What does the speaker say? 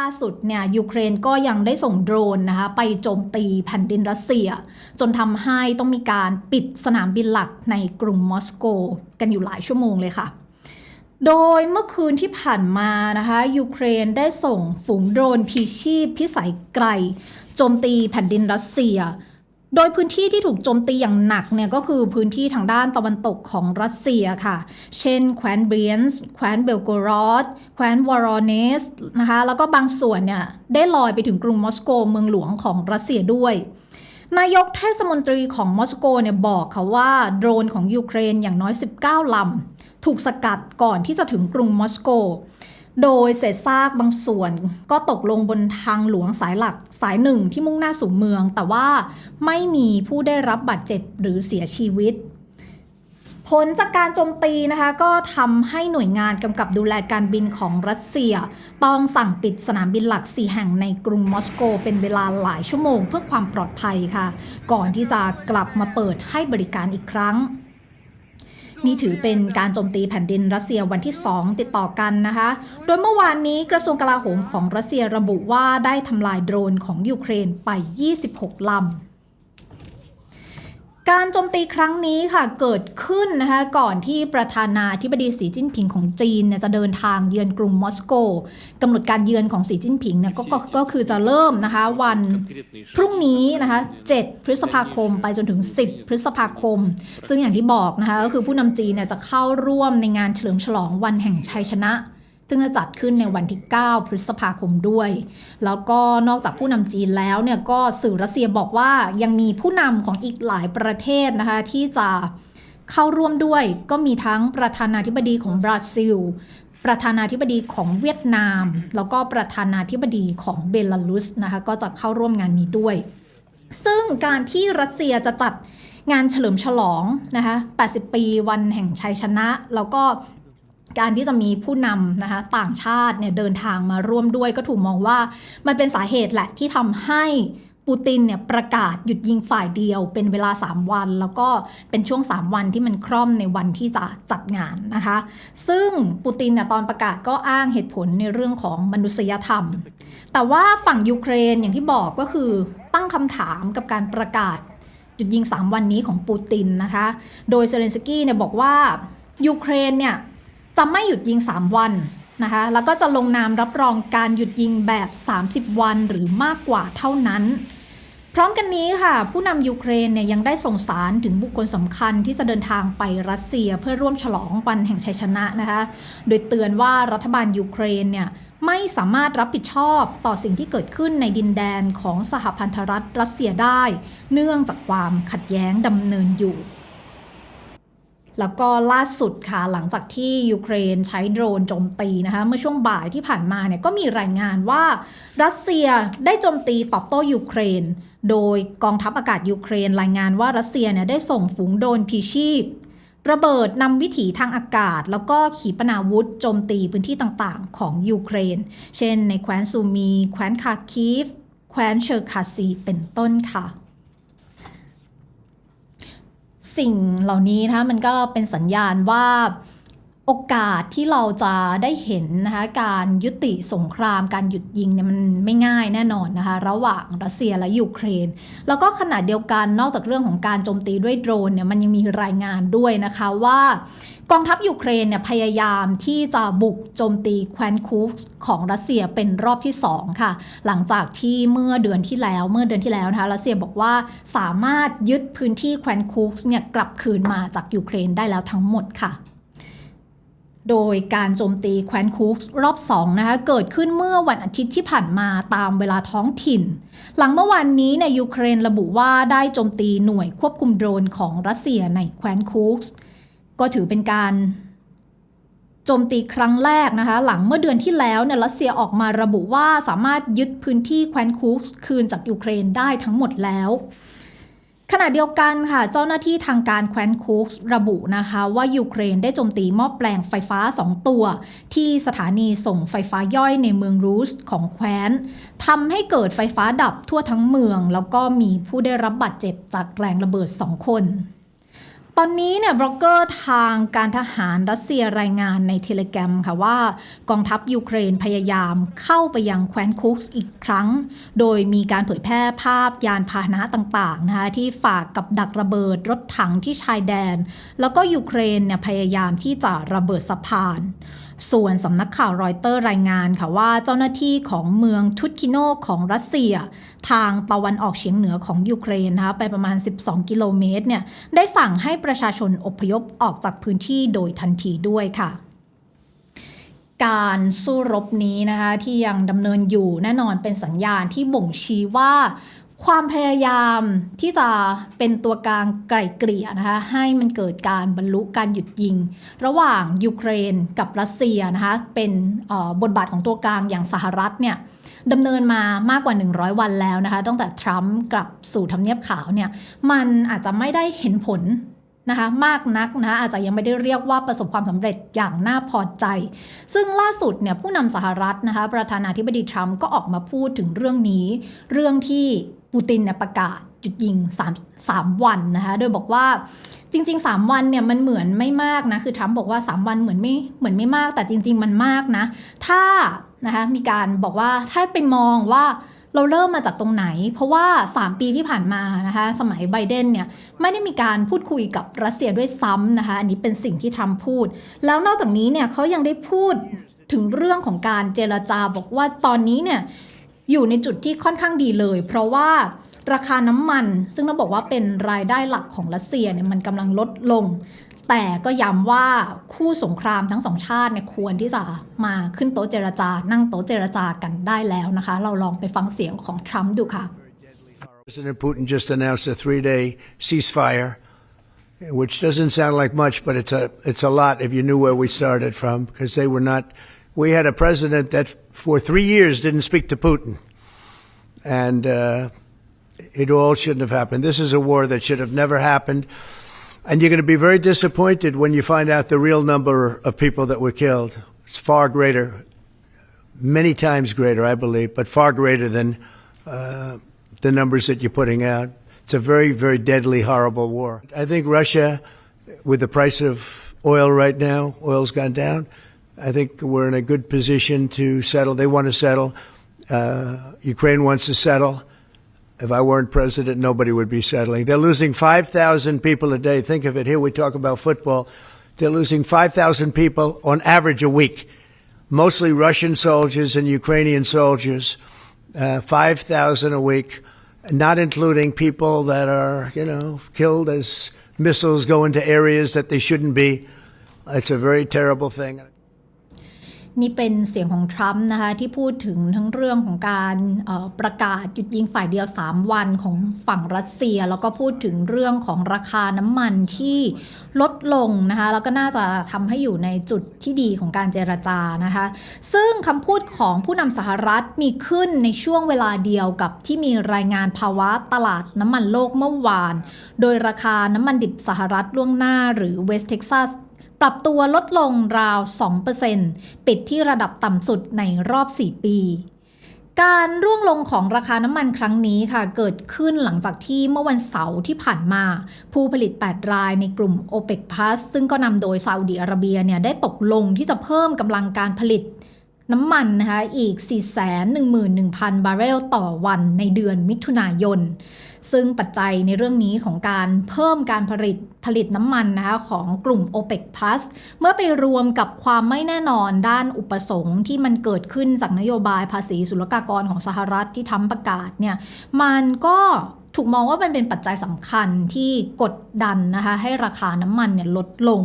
ล่าสุดเนี่ยยูเครนก็ยังได้ส่งโดรนนะคะไปโจมตีแผ่นดินรัสเซีย จนทำให้ต้องมีการปิดสนามบินหลักในกรุงมอสโก กันอยู่หลายชั่วโมงเลยค่ะ โดยเมื่อคืนที่ผ่านมานะคะยูเครนได้ส่งฝูงโดรนพีชีพพิสัยไกลโจมตีแผ่นดินรัสเซีย โดยพื้นที่ที่ถูกโจมตีอย่างหนักเนี่ยก็คือพื้นที่ทางด้านตะวันตกของรัสเซียค่ะ เช่น แคว้นเบียนส์ แคว้นเบลโกรอด แคว้นวอรอเนสนะคะ แล้วก็บางส่วนเนี่ยได้ลอยไปถึงกรุงมอสโกเมืองหลวงของรัสเซียด้วย นายกเทศมนตรีของมอสโกเนี่ยบอกค่ะว่าโดรนของยูเครนอย่างน้อย 19 ลำ ถูกสกัดก่อนที่จะถึงกรุงมอสโก โดยเศษซากบางส่วนก็ตกลงบนทางหลวงสายหลักสายหนึ่งที่มุ่งหน้าสู่เมือง แต่ว่าไม่มีผู้ได้รับบาดเจ็บหรือเสียชีวิต ผลจากการโจมตีนะคะ ก็ทำให้หน่วยงานกำกับดูแลการบินของรัสเซีย ต้องสั่งปิดสนามบินหลัก 4 แห่งในกรุงมอสโก เป็นเวลาหลายชั่วโมงเพื่อความปลอดภัยค่ะ ก่อนที่จะกลับมาเปิดให้บริการอีกครั้ง นี่ถือเป็นการโจมตีแผ่นดินรัสเซียวันที่ 2 ติดต่อกันนะคะ โดยเมื่อวานนี้กระทรวงกลาโหมของรัสเซียระบุว่าได้ทำลายโดรนของยูเครนไป 26 ลำ การโจมตีครั้งนี้ค่ะเกิดขึ้นนะคะก่อนที่ประธานาธิบดีสีจิ้นผิงของจีนเนี่ยจะเดินทางเยือนกรุงมอสโกกำหนดการเยือนของสีจิ้นผิงเนี่ยก็ก็ก็คือจะเริ่มนะคะวันพรุ่งนี้นะคะ7พฤษภาคมไปจนถึง 10 พฤษภาคม ซึ่งอย่างที่บอกนะคะก็คือผู้นำจีนเนี่ยจะเข้าร่วมในงานเฉลิมฉลองวันแห่งชัยชนะ ซึ่งจะจัดขึ้นในวันที่ 9 พฤษภาคมด้วย แล้วก็นอกจากผู้นำจีนแล้วเนี่ยก็สื่อรัสเซียบอกว่ายังมีผู้นำของอีกหลายประเทศนะคะที่จะเข้าร่วมด้วยก็มีทั้งประธานาธิบดีของบราซิล ประธานาธิบดีของเวียดนาม แล้วก็ประธานาธิบดีของเบลารุสนะคะก็จะเข้าร่วมงานนี้ด้วย ซึ่งการที่รัสเซียจะจัดงานเฉลิมฉลองนะคะ 80 ปีวันแห่งชัยชนะ แล้วก็ การที่จะมีผู้นำนะคะต่างชาติเนี่ยเดินทางมาร่วมด้วยก็ถูกมองว่า มันเป็นสาเหตุแหละที่ทำให้ปูตินเนี่ยประกาศหยุดยิงฝ่ายเดียวเป็นเวลา 3 วัน แล้วก็เป็นช่วง 3 วันที่มันคร่อมในวันที่จะจัดงานนะคะ ซึ่งปูตินเนี่ยตอนประกาศก็อ้างเหตุผลในเรื่องของมนุษยธรรม แต่ว่าฝั่งยูเครนอย่างที่บอกก็คือตั้งคำถามกับการประกาศหยุดยิง 3 วันนี้ของปูตินนะคะ โดยเซเลนสกี้เนี่ยบอกว่ายูเครนเนี่ย จะไม่หยุดยิง 3 วันนะคะแล้วก็จะลงนามรับรองการหยุดยิงแบบ 30 วันหรือมากกว่าเท่านั้น พร้อมกันนี้ค่ะ ผู้นำยูเครนเนี่ยยังได้ส่งสารถึงบุคคลสำคัญที่จะเดินทางไปรัสเซียเพื่อร่วมฉลองวันแห่งชัยชนะนะคะ โดยเตือนว่ารัฐบาลยูเครนเนี่ยไม่สามารถรับผิดชอบต่อสิ่งที่เกิดขึ้นในดินแดนของสหพันธรัฐรัสเซียได้ เนื่องจากความขัดแย้งดำเนินอยู่ แล้วก็ล่าสุดค่ะหลังจากที่ยูเครนใช้โดรนโจมตีนะคะเมื่อช่วงบ่ายที่ผ่านมาเนี่ยก็มีรายงานว่ารัสเซียได้โจมตีตอบโต้ยูเครน โดยกองทัพอากาศยูเครนรายงานว่ารัสเซียเนี่ยได้ส่งฝูงโดรนพีชีพ ระเบิดนำวิถีทางอากาศ แล้วก็ขีปนาวุธโจมตีพื้นที่ต่างๆ ของยูเครน เช่น ในแคว้นซูมี แคว้นคาคีฟ แคว้นเชอร์คาซีเป็นต้นค่ะ สิ่งเหล่านี้นะคะมันก็เป็นสัญญาณว่า โอกาสที่เราจะได้เห็นนะคะการยุติสงครามการหยุดยิงเนี่ยมันไม่ง่ายแน่นอนนะคะระหว่างรัสเซียและยูเครน แล้วก็ขณะเดียวกันนอกจากเรื่องของการโจมตีด้วยโดรนเนี่ยมันยังมีรายงานด้วยนะคะว่ากองทัพยูเครนเนี่ยพยายามที่จะบุกโจมตีแคว้นคูฟของรัสเซียเป็นรอบที่ 2 ค่ะ หลังจากที่เมื่อเดือนที่แล้วเมื่อเดือนที่แล้วนะคะรัสเซียบอกว่าสามารถยึดพื้นที่แคว้นคูฟเนี่ยกลับคืนมาจากยูเครนได้แล้วทั้งหมดค่ะ โดยการโจมตีแคว้นคูกรอบ2นะคะเกิดขึ้นเมื่อวันอาทิตย์ที่ผ่านมาตามเวลาท้องถิ่น หลังเมื่อวานนี้ในยูเครนระบุว่าได้โจมตีหน่วยควบคุมโดรนของรัสเซียในแคว้นคูกก็ถือเป็นการโจมตีครั้งแรกนะคะ หลังเมื่อเดือนที่แล้วเนี่ยรัสเซียออกมาระบุว่าสามารถยึดพื้นที่แคว้นคูกคืนจากยูเครนได้ทั้งหมดแล้ว ขณะเดียวกันค่ะ เจ้าหน้าที่ทางการแคว้นคุกระบุนะคะ ว่ายูเครนได้โจมตีหม้อแปลงไฟฟ้า 2 ตัว ที่สถานีส่งไฟฟ้าย่อยในเมืองรูสของแคว้นทำให้เกิดไฟฟ้าดับทั่วทั้งเมือง แล้วก็มีผู้ได้รับบาดเจ็บจากแรงระเบิด 2 คน ตอนนี้เนี่ยบล็อกเกอร์ทางการทหารรัสเซียรายงานในเทเลแกรมค่ะว่ากองทัพยูเครนพยายามเข้าไปยังแคว้นคุกส์อีกครั้ง โดยมีการเผยแพร่ภาพยานพาหนะต่างๆนะคะที่ฝากกับดักระเบิดรถถังที่ชายแดน แล้วก็ยูเครนเนี่ยพยายามที่จะระเบิดสะพาน ส่วนสำนักข่าวรอยเตอร์รายงานค่ะว่าเจ้าหน้าที่ของเมืองทุตคิโนของรัสเซีย ทางตะวันออกเฉียงเหนือของยูเครนนะคะไปประมาณ 12 กิโลเมตรเนี่ยได้สั่งให้ประชาชนอพยพออกจากพื้นที่โดยทันทีด้วยค่ะการสู้รบนี้นะคะที่ยังดำเนินอยู่แน่นอนเป็นสัญญาณที่บ่งชี้ว่า ความพยายามที่จะเป็นตัวกลางไกล่เกลี่ยนะคะให้มันเกิดการบรรลุการหยุดยิง ระหว่างยูเครนกับรัสเซียนะคะเป็นบทบาทของตัวกลางอย่างสหรัฐเนี่ยดำเนินมามากกว่า 100 วันแล้วนะคะตั้งแต่ทรัมป์กลับสู่ทำเนียบขาวเนี่ยมันอาจจะไม่ได้เห็นผลนะคะมากนักนะคะอาจจะยังไม่ได้เรียกว่าประสบความสำเร็จอย่างน่าพอใจ ซึ่งล่าสุดเนี่ยผู้นำสหรัฐนะคะประธานาธิบดีทรัมป์ก็ออกมาพูดถึงเรื่องนี้ เรื่องที่ ปูตินเนี่ยประกาศหยุดยิง3 3วันนะคะโดยบอกว่าจริง ๆ 3 วันเนี่ยมันเหมือนไม่มากนะคือทรัมป์บอกว่า 3 วันเหมือนไม่เหมือนไม่มาก แต่จริง ๆ มันมากนะ ถ้านะคะมีการบอกว่าถ้าไปมองว่าเราเริ่มมาจากตรงไหน เพราะว่า 3 ปีที่ผ่านมานะคะสมัยไบเดนเนี่ยไม่ได้มีการพูดคุยกับรัสเซียด้วยซ้ำนะคะอันนี้เป็นสิ่งที่ทรัมป์พูด แล้วนอกจากนี้เนี่ยเขายังได้พูดถึงเรื่องของการเจรจาบอกว่าตอนนี้เนี่ย อยู่ในจุดที่ค่อนข้างดีเลย เพราะว่าราคาน้ำมัน ซึ่งเราบอกว่าเป็นรายได้หลักของรัสเซียเนี่ยมันกำลังลดลง แต่ก็ย้ำว่าคู่สงครามทั้งสองชาติเนี่ยควรที่จะมาขึ้นโต๊ะเจรจา นั่งโต๊ะเจรจากันได้แล้วนะคะ เราลองไปฟังเสียงของทรัมป์ดูค่ะ President Putin just announced a three-day ceasefire, which doesn't sound like much, but it's a it's a lot if you knew where we started from, because they were not. We had a president that for three years didn't speak to Putin, and uh, it all shouldn't have happened. This is a war that should have never happened, and you're going to be very disappointed when you find out the real number of people that were killed. It's far greater, many times greater, I believe, but far greater than. Uh, the numbers that you're putting out. It's a very, very deadly, horrible war. I think Russia, with the price of oil right now, oil's gone down. I think we're in a good position to settle. They want to settle. Uh, Ukraine wants to settle. If I weren't president, nobody would be settling. They're losing 5,000 people a day. Think of it. Here we talk about football. They're losing 5,000 people on average a week, mostly Russian soldiers and Ukrainian soldiers. Uh, 5,000 a week, not including people that are, you know, killed as missiles go into areas that they shouldn't be. It's a very terrible thing. นี่เป็นเสียงของทรัมป์นะคะที่พูดถึงทั้งเรื่องของการออประกาศหยุดยิงฝ่ายเดียว 3 วันของฝั่งรัสเซีย แล้วก็พูดถึงเรื่องของราคาน้ำมันที่ลดลงนะคะแล้วก็น่าจะทำให้อยู่ในจุดที่ดีของการเจรจานะคะซึ่งคำพูดของผู้นำสหรัฐมีขึ้นในช่วงเวลาเดียวกับที่มีรายงานภาวะตลาดน้ำมันโลกเมื่อวาน โดยราคาน้ำมันดิบสหรัฐล่วงหน้าหรือเวสเท็กซัส ปรับตัวลดลงราว 2%ปิดที่ระดับต่ำสุดในรอบ 4 ปีการร่วงลงของราคาน้ำมันครั้งนี้ค่ะ เกิดขึ้นหลังจากที่เมื่อวันเสาร์ที่ผ่านมา ผู้ผลิต 8 รายในกลุ่ม OPEC Plus ซึ่งก็นำโดยซาอุดีอาระเบียเนี่ยได้ตกลงที่จะเพิ่มกำลังการผลิต น้ำมันนะคะอีก 411,000 บาร์เรลต่อวันในเดือนมิถุนายน ซึ่งปัจจัยในเรื่องนี้ของการเพิ่มการผลิตผลิตน้ำมันนะคะของกลุ่ม OPEC Plus เมื่อไปรวมกับความไม่แน่นอนด้านอุปสงค์ที่มันเกิดขึ้นจากนโยบายภาษีศุลกากรของสหรัฐที่ทำประกาศเนี่ยมันก็ถูกมองว่ามันเป็นปัจจัยสำคัญที่กดดันนะคะให้ราคาน้ำมันเนี่ยลดลง